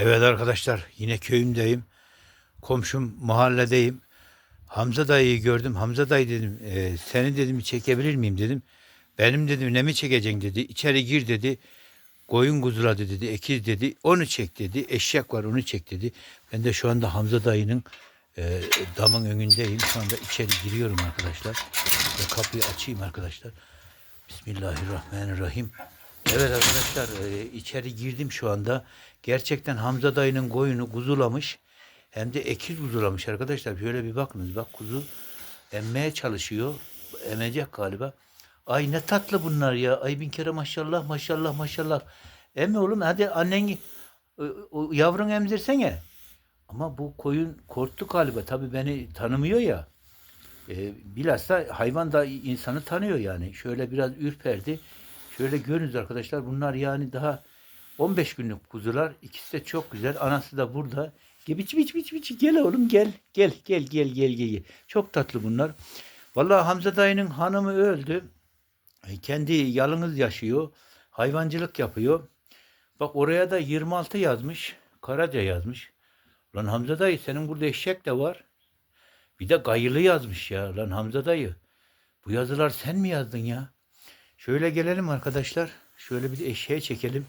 Evet arkadaşlar yine köyümdeyim. Komşum mahalledeyim. Hamza dayıyı gördüm. Hamza dayı dedim "e, seni dedim çekebilir miyim dedim. Benim dedim ne mi çekeceksin dedi. İçeri gir dedi. Koyun kuzuladı dedi. Ekiz dedi. Onu çek dedi. Eşek var onu çek dedi. Ben de şu anda Hamza dayının e, damın önündeyim. Şu anda içeri giriyorum arkadaşlar. Ve kapıyı açayım arkadaşlar. Bismillahirrahmanirrahim. Evet arkadaşlar e, içeri girdim şu anda. Gerçekten Hamza dayının koyunu kuzulamış. Hem de ekiz kuzulamış arkadaşlar. Şöyle bir bakınız bak kuzu emmeye çalışıyor. Emecek galiba. Ay ne tatlı bunlar ya. Ay bin kere maşallah maşallah maşallah. Emme oğlum hadi annen yavrun emzirsene. Ama bu koyun korktu galiba. Tabii beni tanımıyor ya. E, bilhassa hayvan da insanı tanıyor yani. Şöyle biraz ürperdi. Şöyle görünüz arkadaşlar. Bunlar yani daha 15 günlük kuzular. İkisi de çok güzel. Anası da burada. Biç biç biç biç. Gel oğlum gel. Gel gel gel gel gel. Çok tatlı bunlar. Vallahi Hamza dayının hanımı öldü. E, Kendi yalnız yaşıyor. Hayvancılık yapıyor. Bak oraya da 26 yazmış. Karaca yazmış. Lan Hamza dayı senin burada eşek de var. Bir de gayılı yazmış ya. Lan Hamza dayı. Bu yazılar sen mi yazdın ya? Şöyle gelelim arkadaşlar. Şöyle bir eşeğe çekelim.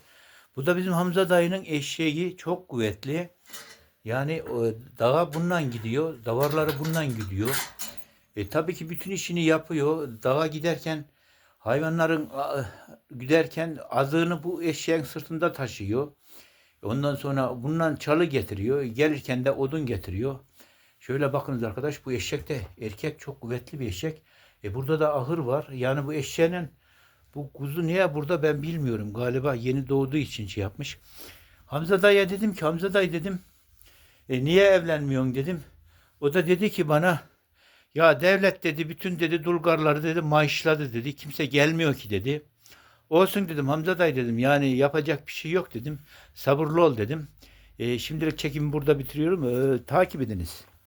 Bu da bizim Hamza dayının eşeği çok kuvvetli. Yani o dağa bundan gidiyor. Davarları bundan gidiyor. E, tabii ki bütün işini yapıyor. Dağa giderken hayvanların giderken azığını bu eşeğin sırtında taşıyor. Ondan sonra bundan çalı getiriyor. Gelirken de odun getiriyor. Şöyle bakınız arkadaş bu eşek de erkek çok kuvvetli bir eşek. E burada da ahır var. Yani bu eşeğin bu kuzu niye burada ben bilmiyorum. Galiba yeni doğduğu için şey yapmış. Hamza dayıya dedim ki Hamza dayı dedim. E, niye evlenmiyorsun dedim. O da dedi ki bana ya devlet dedi bütün dedi dulgarları dedi maaşladı dedi. Kimse gelmiyor ki dedi. Olsun dedim Hamza dayı dedim. Yani yapacak bir şey yok dedim. Sabırlı ol dedim. E, şimdilik çekimi burada bitiriyorum. E, takip ediniz.